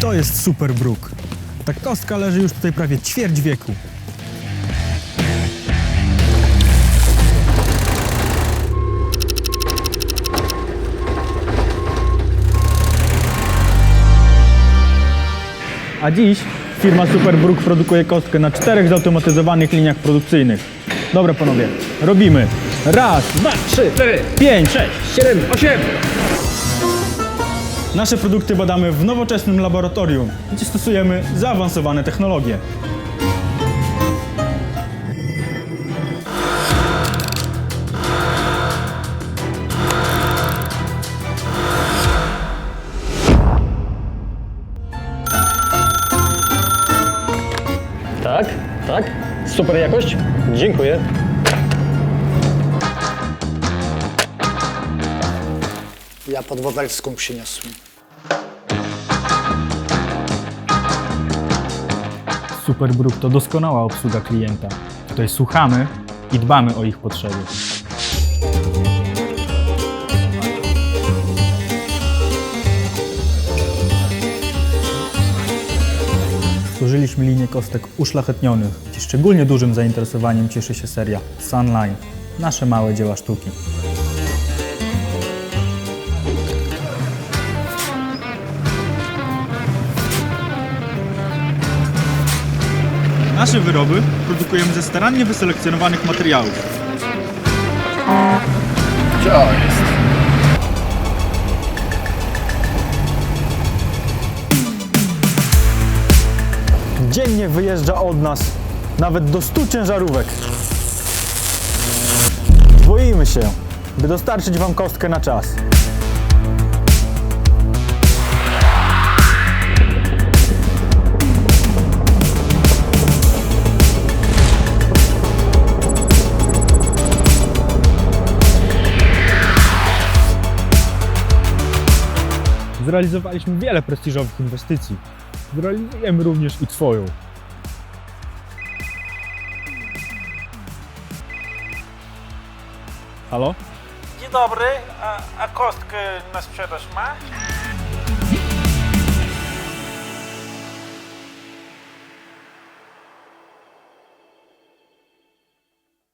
To jest super bruk. Ta kostka leży już tutaj prawie ćwierć wieku. A dziś firma Superbrook produkuje kostkę na czterech zautomatyzowanych liniach produkcyjnych. Dobra panowie, robimy. Raz, dwa, Trzy, cztery, pięć. sześć, siedem, osiem. Nasze produkty badamy w nowoczesnym laboratorium, gdzie stosujemy zaawansowane technologie. Tak, tak. Super jakość. Dziękuję. Ja pod Wawelską przyniosłem. Superbrook to doskonała obsługa klienta. Tutaj słuchamy i dbamy o ich potrzeby. Stworzyliśmy linię kostek uszlachetnionych, gdzie szczególnie dużym zainteresowaniem cieszy się seria Sunline, nasze małe dzieła sztuki. Nasze wyroby produkujemy ze starannie wyselekcjonowanych materiałów. Dziennie wyjeżdża od nas nawet do 100 ciężarówek. Boimy się, by dostarczyć Wam kostkę na czas. Zrealizowaliśmy wiele prestiżowych inwestycji. Zrealizujemy również i Twoją. Halo? Dzień dobry, a, a kostkę na sprzedaż ma?